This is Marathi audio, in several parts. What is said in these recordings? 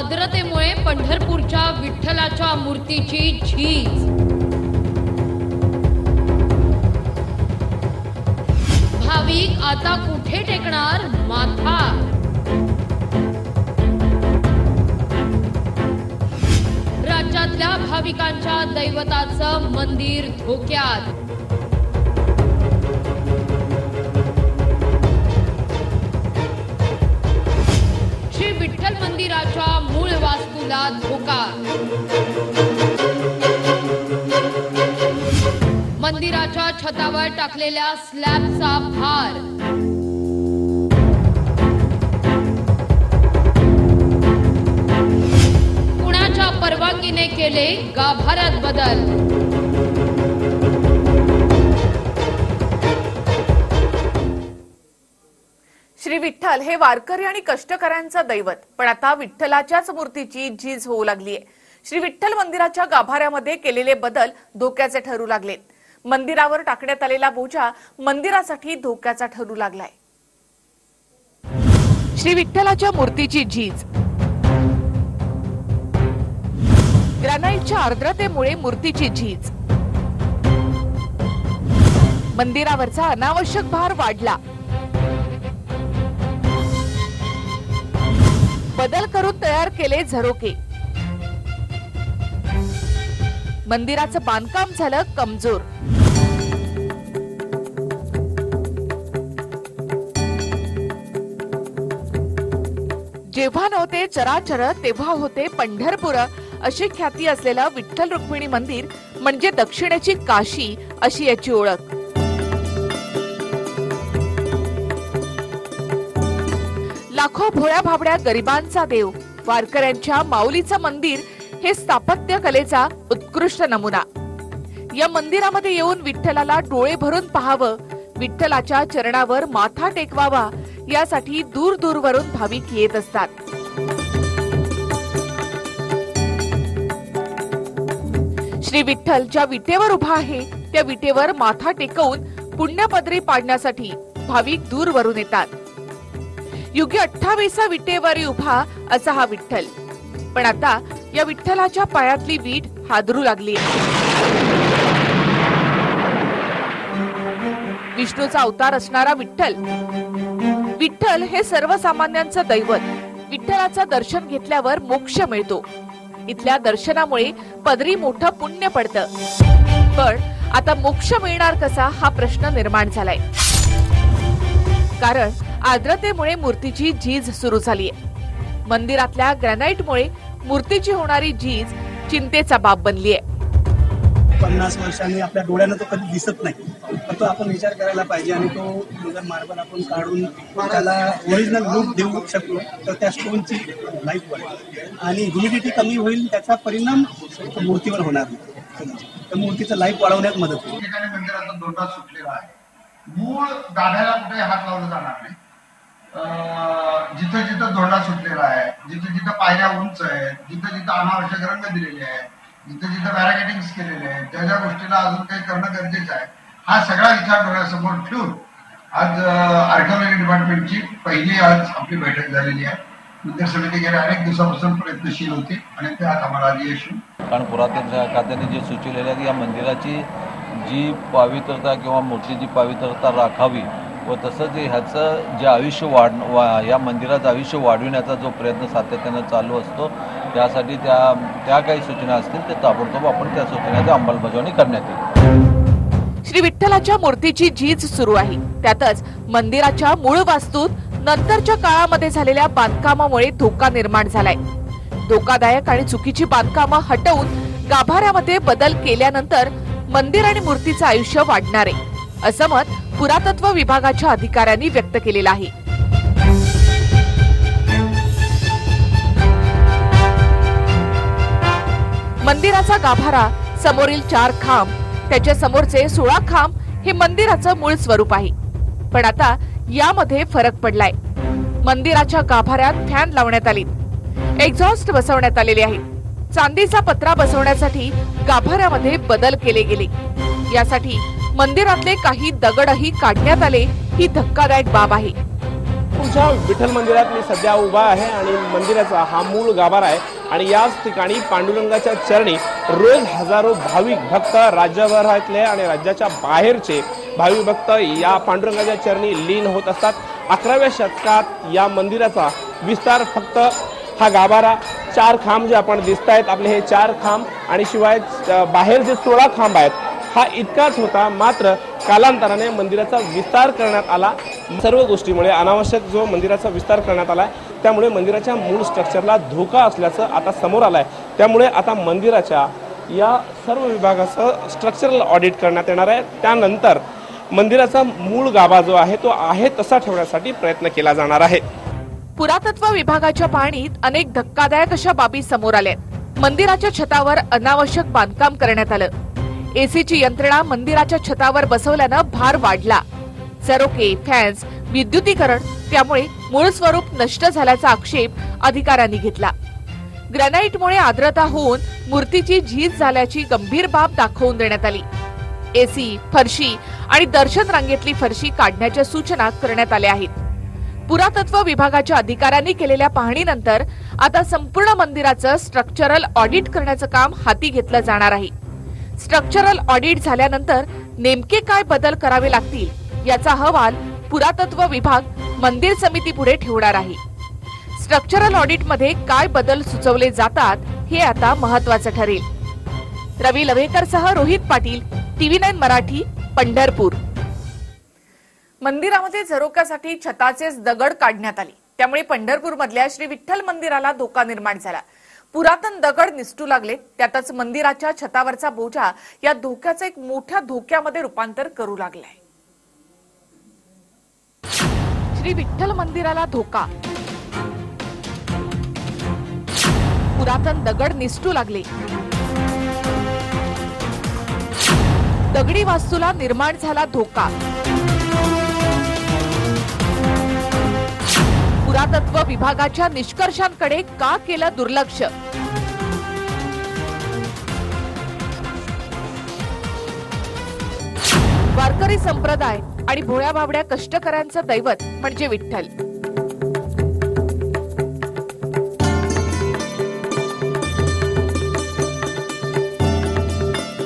आर्द्रतेमुळे पंढरपूरच्या विठ्ठलाच्या मूर्तीची झीज. भाविक आता कुठे टेकणार माथा? राज्यातल्या भाविकांच्या दैवताचं मंदिर धोक्यात. शरीराच्या मूळ वास्तूला धोका. मंदिराच्या छतावर टाकलेल्या स्लॅबचा भार. कुणाच्या परवानगीने केले गाभाऱ्यात बदल? विठ्ठल हे वारकरी आणि कष्टकऱ्यांचं दैवत. पण आता विठ्ठलाच्याच मूर्तीची झीज होऊ लागली आहे श्री विठ्ठल मंदिराच्या गाभाऱ्यामध्ये केलेले बदल धोक्याचे ठरू लागले मंदिरावर टाकण्यात आलेला बोजा मंदिरासाठी धोक्याचा ठरू लागलाय. श्री विठ्ठलाच्या मूर्तीची झीज. ग्रॅनाईटच्या आर्द्रतेमुळे मूर्तीची झीज. मंदिरावरचा अनावश्यक भार वाढला. बदल करून तयार केले झरोके. मंदिराचं बांधकाम झालं कमजोर. जेव्हा नव्हते चराचर तेव्हा होते पंढरपूर अशी ख्याती असलेलं विठ्ठल रुक्मिणी मंदिर म्हणजे दक्षिणेची काशी अशी याची ओळख. लाखो भोळ्या भाबड्या गरिबांचा देव. वारकऱ्यांच्या माऊलीचं मंदिर हे स्थापत्य कलेचा उत्कृष्ट नमुना. या मंदिरामध्ये येऊन विठ्ठलाला डोळे भरून पाहावं विठ्ठलाच्या चरणावर माथा टेकवावा यासाठी दूर दूरवरून भाविक येत असतात. श्री विठ्ठल ज्या विटेवर उभा आहे त्या विटेवर माथा टेकवून पुण्यपदरी पाडण्यासाठी भाविक दूरवरून येतात. युगी अठ्ठावीसा विटेवर उभा असा हा विठ्ठल. पण आता या विठ्ठलाच्या पायातली वीट हादरू लागली विष्णूचा अवतार असणारा विठ्ठल. विठ्ठल हे सर्वसामान्यांचं दैवत. विठ्ठलाचं दर्शन घेतल्यावर मोक्ष मिळतो. इथल्या दर्शनामुळे पदरी मोठं पुण्य पडतं. पण आता मोक्ष मिळणार कसा हा प्रश्न निर्माण झालाय. कारण आर्द्रतेमुळे मूर्तीची झीज सुरू झालीय मंदिरातल्या ग्रॅनाइटमुळे मूर्तीची होणारी झीज चिंतेचा बाब बनलीय पन्नास वर्षांनी आपल्या डोळ्यानं तो कधी दिसत नाही तर तो आपण विचार करायला पाहिजे आणि तो जर मार्बल आपण काढून त्याला ओरिजिनल लुक देऊ शकलो तर त्या स्टोनची लाईफ वाढेल आणि ह्युमिडिटी कमी होईल त्याचा परिणाम मूर्तीवर होणार नाही. तर मूर्तीचं लाईफ वाढवण्यात मदत होईल. आहे. मूळ गाभ्याला कुठे हात लावला जाणार नाही. जिथं जिथं दोंडा सुटलेला आहे जिथं जिथं पायऱ्या उंच आहेत जिथं जिथं अनावश्यक रंग दिलेले आहेत जिथं जिथं बॅरागेटिंग केलेले आहेत ज्या ज्या गोष्टीला अजून काही करणं गरजेचं आहे हा सगळा विचार डोळ्यासमोर ठेवून आज आर्किओलॉजी डिपार्टमेंटची पहिली आज आपली बैठक झालेली आहे. मंदिर समिती गेल्या अनेक दिवसापासून प्रयत्नशील होते आणि ते आज आम्हाला आज यश कारण पुरातत्व खात्याने जे सुचवलेलं आहे की या मंदिराची जी पावित्रता किंवा मूर्तीची पावित्रता राखावी व तसंच ह्याचं जे आयुष्य वाढ वा या मंदिराचं आयुष्य वाढविण्याचा जो प्रयत्न सातत्यानं चालू असतो त्यासाठी त्या त्या काही सूचना असतील ते ताबडतोब आपण त्या सूचनेची अंमलबजावणी करण्यात येईल. श्री विठ्ठलाच्या मूर्तीची झीज सुरू आहे. त्यातच मंदिराच्या मूळ वास्तूत नंतरच्या काळामध्ये झालेल्या बांधकामामुळे धोका निर्माण झालाय. धोकादायक आणि चुकीची बांधकामं हटवून गाभाऱ्यामध्ये बदल केल्यानंतर मंदिर आणि मूर्तीचं आयुष्य वाढणार आहे. असं मत पुरातत्व विभागाच्या अधिकाऱ्यांनी व्यक्त केलेलं आहे. मंदिराचा गाभारा समोरील चार खांब त्याच्या समोरचे सोळा खांब हे मंदिराचं मूळ स्वरूप आहे. पण आता यामध्ये फरक पडलाय. मंदिराच्या गाभाऱ्यात फॅन लावण्यात आले एक्झॉस्ट बसवण्यात आलेले आहेत. चांदीचा पत्रा बसवण्यासाठी गाभाऱ्यामध्ये बदल केले गेले. यासाठी मंदिरातले काही दगडही काढण्यात आले. ही धक्कादायक बाब आहे. पंढरपूरच्या विठ्ठल मंदिरात मी सध्या उभा आहे आणि मंदिराचा हा मूळ गाभारा आहे. आणि याच ठिकाणी पांडुरंगाच्या चरणी रोज हजारो भाविक भक्त राज्यभरातले आणि राज्याच्या बाहेरचे भाविक भक्त या पांडुरंगाच्या चरणी लीन होत असतात. अकराव्या शतकात या मंदिराचा विस्तार फक्त हा गाभारा चार खांब जे आपण दिसत आहेत आपले हे चार खांब आणि शिवाय बाहेर जे सोळा खांब आहेत हा इतकाच होता मात्र कालांतराने मंदिराचा विस्तार करण्यात आला. सर्व गोष्टीमुळे अनावश्यक जो मंदिराचा विस्तार करण्यात आला त्यामुळे मंदिराच्या मूळ स्ट्रक्चरला धोका असल्याचं आता समोर आलं आहे त्यामुळे आता मंदिराच्या या सर्व विभागाचं स्ट्रक्चरल ऑडिट करण्यात येणार आहे. त्यानंतर मंदिराचा मूळ गाभा जो आहे तो आहे तसा ठेवण्यासाठी प्रयत्न केला जाणार आहे. पुरातत्व विभागाच्या पाहणीत अनेक धक्कादायक अशा बाबी समोर आल्या मंदिराच्या छतावर अनावश्यक बांधकाम करण्यात आलं. एसीची यंत्रणा मंदिराच्या छतावर बसवल्यानं भार वाढला. झरोके फॅन्स विद्युतीकरण त्यामुळे मूळ स्वरूप नष्ट झाल्याचा आक्षेप अधिकाऱ्यांनी घेतला. ग्रॅनाइटमुळे आर्द्रता होऊन मूर्तीची झीज झाल्याची गंभीर बाब दाखवून देण्यात आली. एसी फरशी आणि दर्शन रांगेतली फरशी काढण्याच्या सूचना करण्यात आल्या आहेत. पुरातत्व विभागाच्या अधिकाऱ्यांनी केलेल्या पाहणीनंतर आता संपूर्ण मंदिराचं स्ट्रक्चरल ऑडिट करण्याचं काम हाती घेतलं जाणार आहे. स्ट्रक्चरल ऑडिट झाल्यानंतर नेमके काय बदल करावे लागतील याचा अहवाल पुरातत्व विभाग मंदिर समिती पुढे ठेवणार आहे. स्ट्रक्चरल ऑडिटमध्ये काय बदल सुचवले जातात हे आता महत्वाचं ठरेल. रवी लवेकरसह रोहित पाटील टीव्ही नाईन मराठी पंढरपूर. मंदिरामध्ये झरोक्यासाठी छताचेच दगड काढण्यात आले. त्यामुळे पंढरपूर मधल्या श्री विठ्ठल मंदिराला धोका निर्माण झाला. पुरातन दगड निसटू लागले. त्यातच मंदिराच्या छतावरचा बोजा या धोक्याचं एक मोठ्या धोक्यामध्ये रूपांतर करू लागलाय. श्री विठ्ठल मंदिराला धोका. पुरातन दगड निसटू लागले. दगडी वास्तूला निर्माण झाला धोका. पुरातत्व विभागाच्या निष्कर्षांकडे का केलं दुर्लक्ष? वारकरी संप्रदाय आणि भोळ्या बाबड्या कष्टकऱ्यांचं दैवत म्हणजे विठ्ठल.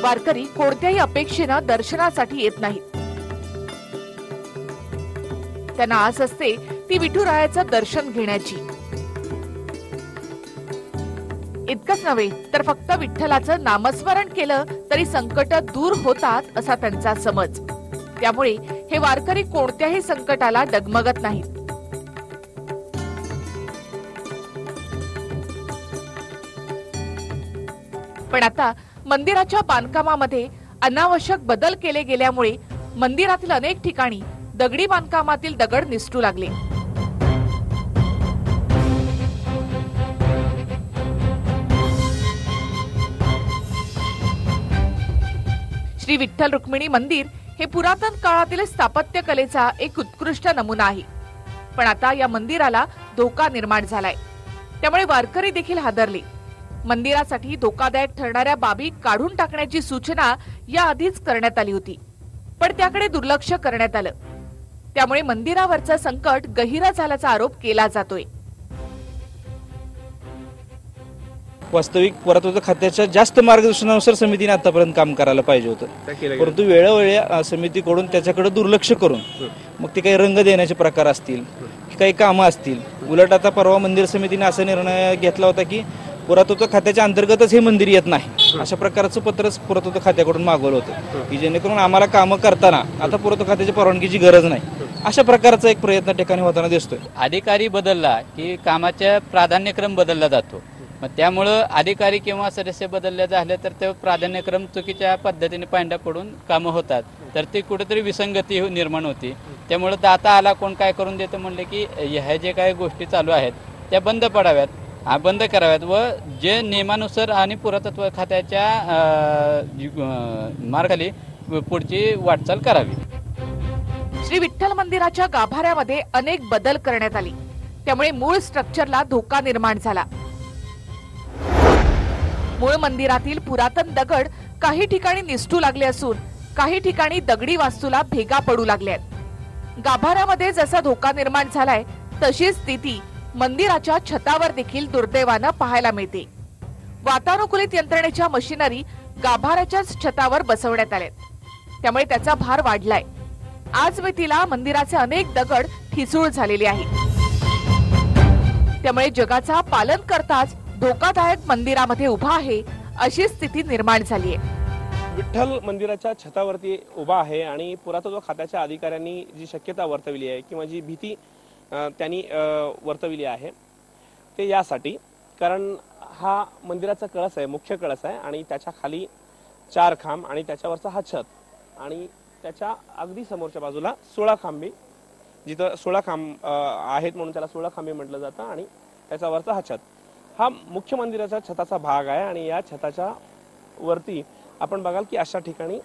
वारकरी कोणत्याही अपेक्षेनं दर्शनासाठी येत नाहीत. त्यांना आस असते ती विठुरायाचं दर्शन घेण्याची. इतकंच नव्हे तर फक्त विठ्ठलाचं नामस्मरण केलं तरी संकट दूर होतात असा त्यांचा समज. त्यामुळे हे वारकरी कोणत्याही संकटाला डगमगत नाहीत. पण आता मंदिराच्या बांधकामामध्ये अनावश्यक बदल केले गेल्यामुळे मंदिरातील अनेक ठिकाणी दगडी बांधकामातील दगड निसटू लागले. श्री विठ्ठल रुक्मिणी मंदिर हे पुरातन काळातील स्थापत्य कलेचा एक उत्कृष्ट नमुना आहे. पण आता या मंदिराला धोका निर्माण झालाय. त्यामुळे वारकरी देखील हादरले. मंदिरासाठी धोकादायक ठरणाऱ्या बाबी काढून टाकण्याची सूचना या आधीच करण्यात आली होती. पण त्याकडे दुर्लक्ष करण्यात आलं. त्यामुळे मंदिरावरचं संकट गहिरा झाल्याचा आरोप केला जातोय. वास्तविक पुरातत्व खात्याच्या जास्त मार्गदर्शनानुसार समितीने आतापर्यंत काम करायला पाहिजे होतं. परंतु वेळोवेळी समितीकडून त्याच्याकडे दुर्लक्ष करून मग ते काही रंग देण्याचे प्रकार असतील की काही कामं असतील. उलट आता परवा मंदिर समितीने असा निर्णय घेतला होता की पुरातत्व खात्याच्या अंतर्गतच हे मंदिर येत नाही. अशा प्रकारचं पत्रच पुरातत्व खात्याकडून मागवलं होतं. की जेणेकरून आम्हाला कामं करताना आता पुरातत्व खात्याच्या परवानगीची गरज नाही. अशा प्रकारचा एक प्रयत्न ठिकाणी होताना दिसतोय. अधिकारी बदलला की कामाचा प्राधान्यक्रम बदलला जातो. मग त्यामुळं अधिकारी किंवा सदस्य बदलले झाले तर ते प्राधान्यक्रम चुकीच्या पद्धतीने पांड्या पडून कामं होतात. तर ती कुठेतरी विसंगती हो- निर्माण होती. त्यामुळं दाता आला कोण काय करून देतं म्हणले की ह्या जे काही गोष्टी चालू आहेत त्या बंद पडाव्यात. बंद कराव्यात व जे नियमानुसार आणि पुरातत्व खात्याच्या मार्गाली पुढची वाटचाल करावी. श्री विठ्ठल मंदिराच्या गाभाऱ्यामध्ये अनेक बदल करण्यात आली. त्यामुळे मूळ स्ट्रक्चरला धोका निर्माण झाला. मूळ मंदिरातील पुरातन दगड काही ठिकाणी निसटू लागले असून काही ठिकाणी दगडी वास्तूला भेगा पडू लागल्यात गाभाऱ्यामध्ये जसा धोका निर्माण झालाय तशीच स्थिती मंदिराच्या छतावर देखील दुर्दैवानं पाहायला मिळते. वातानुकूलित यंत्रणेच्या मशिनरी गाभाऱ्याच्याच छतावर बसवण्यात आल्यात त्यामुळे त्याचा भार वाढलाय. आज मितीला मंदिराचे अनेक दगड ठिसूळ झालेले आहेत. त्यामुळे जगाचा पालन करताच धोकादायक मंदिरामध्ये उभा आहे अशी स्थिती निर्माण झाली आहे. विठ्ठल मंदिराच्या छतावरती उभा आहे आणि पुरातत्व खात्याच्या अधिकाऱ्यांनी जी शक्यता वर्तवली आहे किंवा जी भीती त्यांनी वर्तवली आहे ते यासाठी कारण हा मंदिराचा कळस आहे मुख्य कळस आहे आणि त्याच्याखाली चार खांब आणि त्याच्यावरचा हा छत आणि त्याच्या अगदी समोरच्या बाजूला सोळा खांबी जिथं सोळा खांब आहेत म्हणून त्याला सोळा खांबी म्हटलं जातं आणि त्याच्यावरचा हा छत. हा मुख्य मंदिराच्या छताचा भाग आहे आणि या छताच्या वरती आपण बघाल की अशा ठिकाणी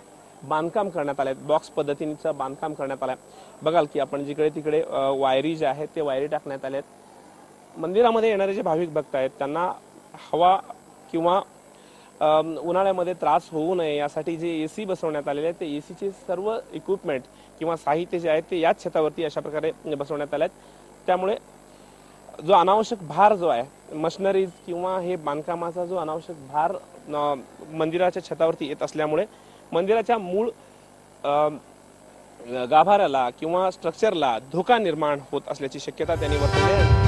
बांधकाम करण्यात आले बॉक्स पद्धतीचं बांधकाम करण्यात आलंय. बघाल की आपण जिकडे तिकडे वायरी जे आहेत ते वायरी टाकण्यात आल्यात मंदिरामध्ये येणारे जे भाविक भक्त आहेत त्यांना हवा किंवा उन्हाळ्यामध्ये त्रास होऊ नये यासाठी जे ए सी बसवण्यात आलेले आहेत ते ए सीचे सर्व इक्विपमेंट किंवा साहित्य जे आहे ते याच छतावरती अशा प्रकारे बसवण्यात आले आहेत त्यामुळे जो अनावश्यक भार जो आहे मशनरीज किंवा हे बांधकामाचा जो अनावश्यक भार मंदिराच्या छतावरती येत असल्यामुळे मंदिराच्या मूळ गाभाऱ्याला किंवा स्ट्रक्चरला धोका निर्माण होत असल्याची शक्यता त्यांनी वर्तवली आहे.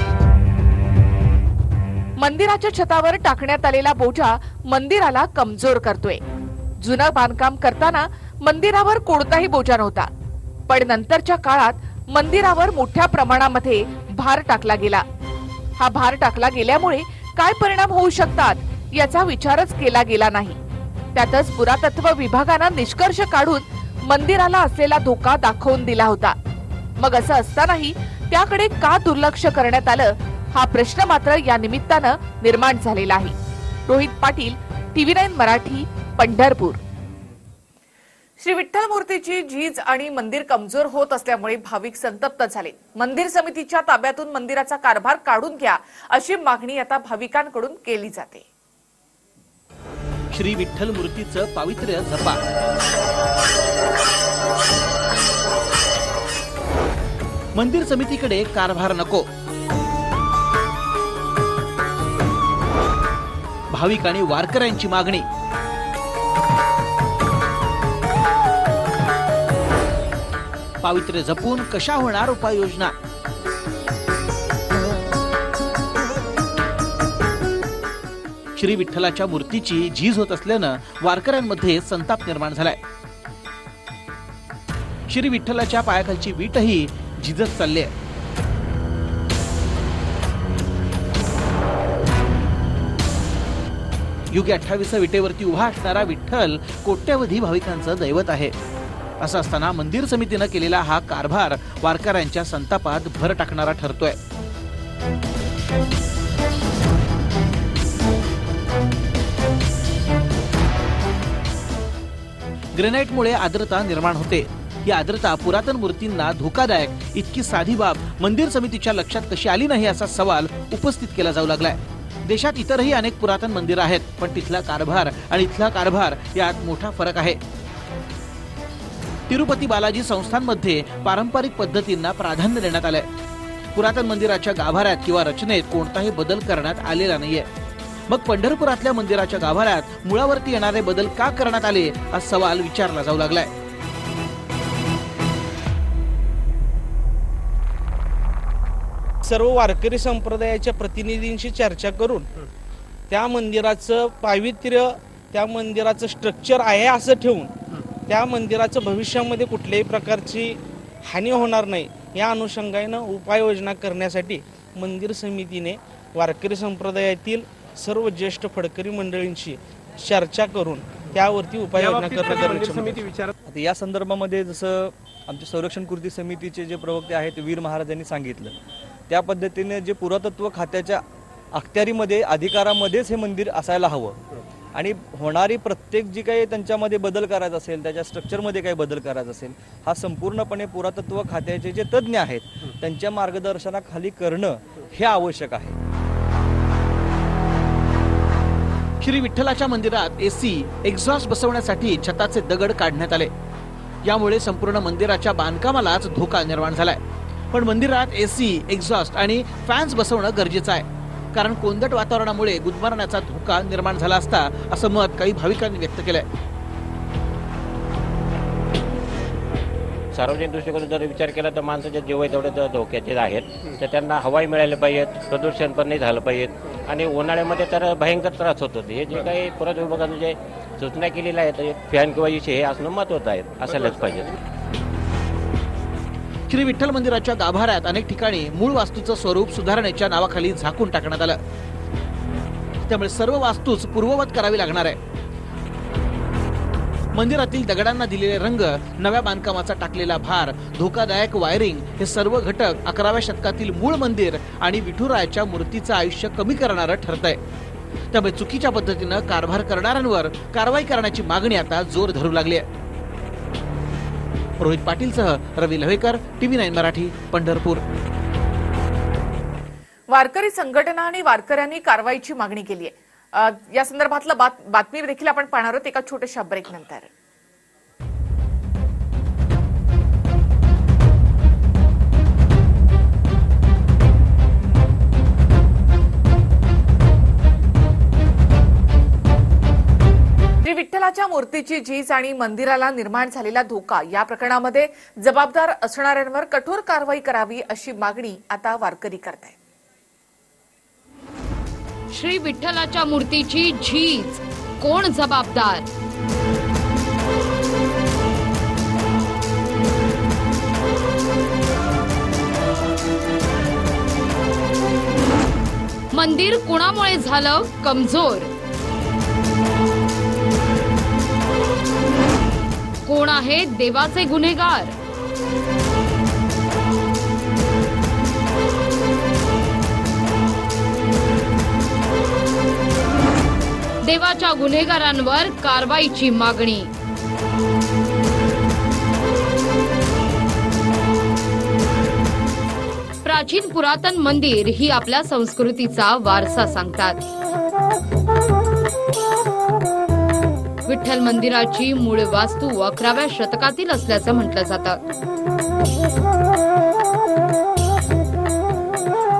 मंदिराच्या छतावर टाकण्यात आलेला बोजा मंदिराला कमजोर करतोय. जुनं बांधकाम करताना मंदिरावर कोणताही बोजा नव्हता. पण नंतरच्या काळात मंदिरावर मोठ्या प्रमाणामध्ये भार टाकला गेला. हा भार टाकला गेल्यामुळे काय परिणाम होऊ शकतात याचा विचारच केला गेला नाही. त्यातच पुरातत्व विभागानं निष्कर्ष काढून मंदिराला असलेला धोका दाखवून दिला होता. मग असं असतानाही त्याकडे का दुर्लक्ष करण्यात आलं हा प्रश्न मात्र या निमित्तानं निर्माण झालेला आहे. Rohit Patil TV nine Marathi Pandharpur. Shri Vitthal मूर्तीची झीज आणि मंदिर कमजोर होत असल्यामुळे भाविक संतप्त झाले. मंदिर समितीच्या ताब्यातून मंदिराचा कारभार काढून घ्या अशी मागणी आता भाविकांकडून केली जाते. श्री विठ्ठल मूर्तीचं पावित्र्य जपा. मंदिर समितीकडे कारभार नको. भाविक आणि वारकऱ्यांची मागणी. पावित्र्य जपून कशा होणार उपाययोजना? श्री विठ्ठलाच्या मूर्तीची झीज होत असल्यानं वारकऱ्यांमध्ये संताप निर्माण झालाय. श्री विठ्ठलाच्या पायाखालची वीटही झिजत चालली आहे युगे अठ्ठावीस विटेवरती उभा असणारा विठ्ठल कोट्यवधी भाविकांचं दैवत आहे. असं असताना मंदिर समितीनं केलेला हा कारभार वारकऱ्यांच्या संतापात भर टाकणारा ठरतोय. ग्रेनाइटमुळे आर्द्रता निर्माण होते. ही आर्द्रता पुरातन मूर्तींना धोकादायक इतकी साधी बाब मंदिर समितीच्या लक्षात कशी आली नाही असा सवाल उपस्थित केला जाऊ लागलाय. देशात इतरही अनेक पुरातन मंदिरं आहेत पण तिथला कारभार आणि इथला कारभार यात मोठा फरक आहे. तिरुपती बालाजी संस्थांमध्ये पारंपरिक पद्धतींना प्राधान्य देण्यात आलंय. पुरातन मंदिराच्या गाभाऱ्यात किंवा रचनेत कोणताही बदल करण्यात आलेला नाहीये. मग पंढरपुरातल्या मंदिराच्या गाभाऱ्यात मुळावरती येणारे बदल का करण्यात आले हा सवाल विचारला जाऊ लागलाय. सर्व वारकरी संप्रदायाच्या प्रतिनिधींशी चर्चा करून त्या मंदिराचं पावित्र्य त्या मंदिराचं स्ट्रक्चर आहे असं ठेवून त्या मंदिराचं भविष्यामध्ये कुठल्याही प्रकारची हानी होणार नाही. या अनुषंगानं उपाययोजना करण्यासाठी मंदिर समितीने वारकरी संप्रदायातील सर्व ज्येष्ठ फडकरी मंडळींशी चर्चा करून त्यावरती उपाययोजना करणं कधी मंदिर गरजेचं समिती विचारत? आता या संदर्भामध्ये जसं आमचे संरक्षण कृती समितीचे जे प्रवक्ते आहेत वीर महाराजांनी सांगितलं. त्या पद्धतीने जे पुरातत्व खात्याच्या अखत्यारीमध्ये अधिकारामध्येच हे मंदिर असायला हवं. आणि होणारी प्रत्येक जी काही त्यांच्यामध्ये बदल करायचा असेल त्याच्या स्ट्रक्चरमध्ये काही बदल करायचा असेल हा संपूर्णपणे पुरातत्व खात्याचे जे तज्ज्ञ आहेत त्यांच्या मार्गदर्शनाखाली करणं हे आवश्यक आहे. श्री विठ्ठलाच्या मंदिरात एसी एक्झॉस्ट बसवण्यासाठी छताचे दगड काढण्यात आले. यामुळे संपूर्ण मंदिराच्या बांधकामालाच धोका निर्माण झालाय. पण मंदिरात एसी एक्झॉस्ट आणि फॅन्स बसवणं गरजेचं आहे. कारण कोंदट वातावरणामुळे गुदमरण्याचा धोका निर्माण झाला असता असं मत काही भाविकांनी व्यक्त केलंय. सार्वजनिक दृष्टिकोन जर विचार केला तर माणसाचे जीव आहे तेवढे धोक्याचे आहेत. तर त्यांना हवाई मिळायला पाहिजेत प्रदूषण पण नाही झालं पाहिजेत. आणि उन्हाळ्यामध्ये तर भयंकर त्रास होतो हे जे काही पुरत विभागाने जे सूचना केलेल्या आहेत फॅन किंवा इशे हे असणं महत्वाचं आहे असायलाच पाहिजे श्री विठ्ठल मंदिराच्या गाभाऱ्यात अनेक ठिकाणी मूळ वास्तूचं स्वरूप सुधारणेच्या नावाखाली झाकून टाकण्यात आलं. त्यामुळे सर्व वास्तूच पूर्ववत करावी लागणार आहे. मंदिरातील दगडांना दिलेले रंग नव्या बांधकामाचा टाकलेला भार धोकादायक वायरिंग हे सर्व घटक अकराव्या शतकातील मूळ मंदिर आणि विठुरायाच्या मूर्तीचं आयुष्य कमी करणारं ठरत आहे त्यामुळे चुकीच्या पद्धतीनं कारभार करणाऱ्यांवर कारवाई करण्याची मागणी आता जोर धरू लागली आहे. रोहित पाटीलसह रवी लव्हेकर टीव्ही नाईन मराठी पंढरपूर. वारकरी संघटना आणि वारकऱ्यांनी कारवाईची मागणी केली आहे या संदर्भातलं बात- बातमी देखील आपण पाहणार आहोत. एका छोट्याशा ब्रेक नंतर. श्री विठ्ठलाच्या मूर्तीची झीज आणि मंदिराला निर्माण झालेला धोका या प्रकरणामध्ये जबाबदार असणाऱ्यांवर कठोर कारवाई करावी अशी मागणी आता वारकरी करत आहेत श्री विठ्ठलाच्या मूर्तीची झीज. कोण जबाबदार? मंदिर कुणामुळे झालं? कमजोर. कोण आहे देवाचे गुन्हेगार? देवाच्या गुन्हेगारांवर कारवाईची मागणी. प्राचीन पुरातन मंदिर ही आपल्या संस्कृतीचा वारसा सांगतात. विठ्ठल मंदिराची मूळ वास्तू अकराव्या शतकातील असल्याचं म्हटलं जातं.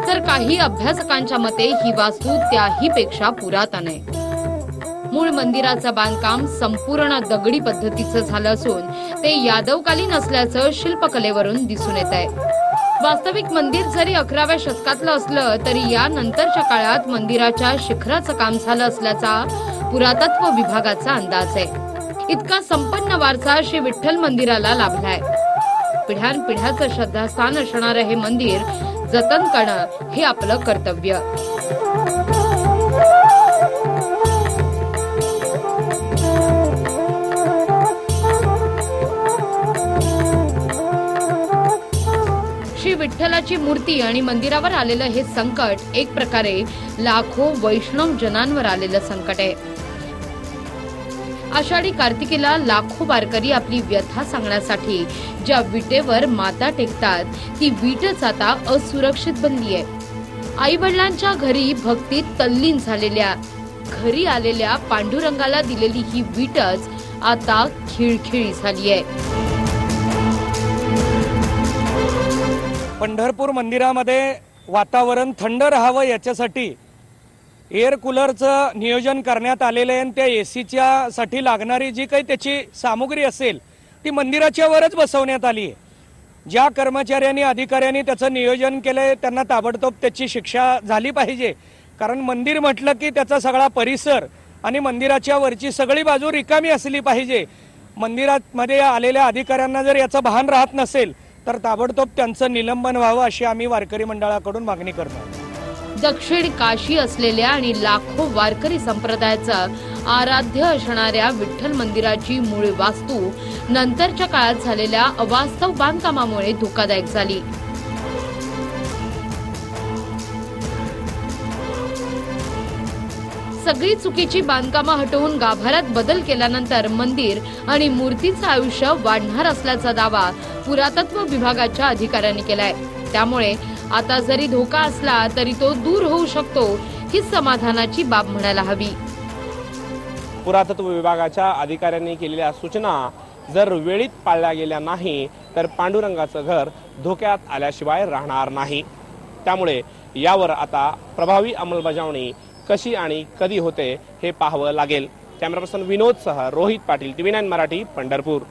तर काही अभ्यासकांच्या मते ही वास्तू त्याही पेक्षा पुरातन आहे. मूळ मंदिराचं बांधकाम संपूर्ण दगडी पद्धतीचं झालं असून ते यादवकालीन असल्याचं शिल्पकलेवरून दिसून येत आहे. वास्तविक मंदिर जरी अकराव्या शतकातलं असलं तरी या नंतरच्या काळात मंदिराच्या शिखराचं काम झालं असल्याचा पुरातत्व विभागाचा अंदाज आहे. इतका संपन्न वारसा श्री विठ्ठल मंदिराला लाभलाय. पिढ्यान पिढ्याचं श्रद्धास्थान असणारं हे मंदिर जतन करणं हे आपलं कर्तव्य. विठ्ठलाची मूर्ती आणि मंदिरावर आलेलं हे संकट एक प्रकारे लाखो वैष्णव जनांवर आलेलं संकट आहे. आषाढी कार्तिकीला लाखो वारकरी आपली व्यथा सांगण्यासाठी ज्या विटेवर माता टेकतात ती विटच आता असुरक्षित बनली आहे. आई वडिलांच्या घरी भक्तीत तल्लीन झालेल्या घरी आलेल्या पांडुरंगाला दिलेली ही विटच आता खिळखिळी झाली आहे. पंढरपूर मंदिरामध्ये वातावरण थंड राहावं याच्यासाठी एअर कूलरचं नियोजन करण्यात आलेलं आहे आणि त्या ए सीच्या साठी लागणारी जी काही त्याची सामुग्री असेल ती मंदिराच्या वरच बसवण्यात आली आहे. ज्या कर्मचाऱ्यांनी अधिकाऱ्यांनी त्याचं नियोजन केलंय त्यांना ताबडतोब त्याची शिक्षा झाली पाहिजे. कारण मंदिर म्हटलं की त्याचा सगळा परिसर आणि मंदिराच्या वरची सगळी बाजू रिकामी असली पाहिजे. मंदिरामध्ये आलेल्या अधिकाऱ्यांना जर याचं भान राहत नसेल तर ताबडतोब त्यांचं निलंबन व्हावं अशी आम्ही वारकरी मंडळाकडून मागणी करतो. दक्षिण काशी असलेल्या आणि लाखो वारकरी संप्रदायाचा आराध्य असणाऱ्या विठ्ठल मंदिराची मूळ वास्तू नंतरच्या काळात झालेल्या अवास्तव बांधकामामुळे धोकादायक झाली. सगळी चुकीची बांधकामं हटवून गाभाऱ्यात बदल केल्यानंतर मंदिर आणि मूर्तीचं आयुष्य वाढणार असल्याचा दावा पुरातत्व विभागाच्या अधिकाऱ्यांनी केलाय. त्यामुळे आता जरी धोका असला तरी तो दूर होऊ शकतो ही समाधानाची बाब म्हणायला हवी. पुरातत्व विभागाच्या अधिकाऱ्यांनी केलेल्या सूचना जर वेळीत पाळल्या गेल्या नाही तर पांडुरंगाचं घर धोक्यात आल्याशिवाय राहणार नाही. त्यामुळे यावर आता प्रभावी अंमलबजावणी कशी आणि कधी होते हे पाहावं लागेल. कॅमेरा पर्सन विनोदसह रोहित पाटील टीव्ही नाईन मराठी पंढरपूर.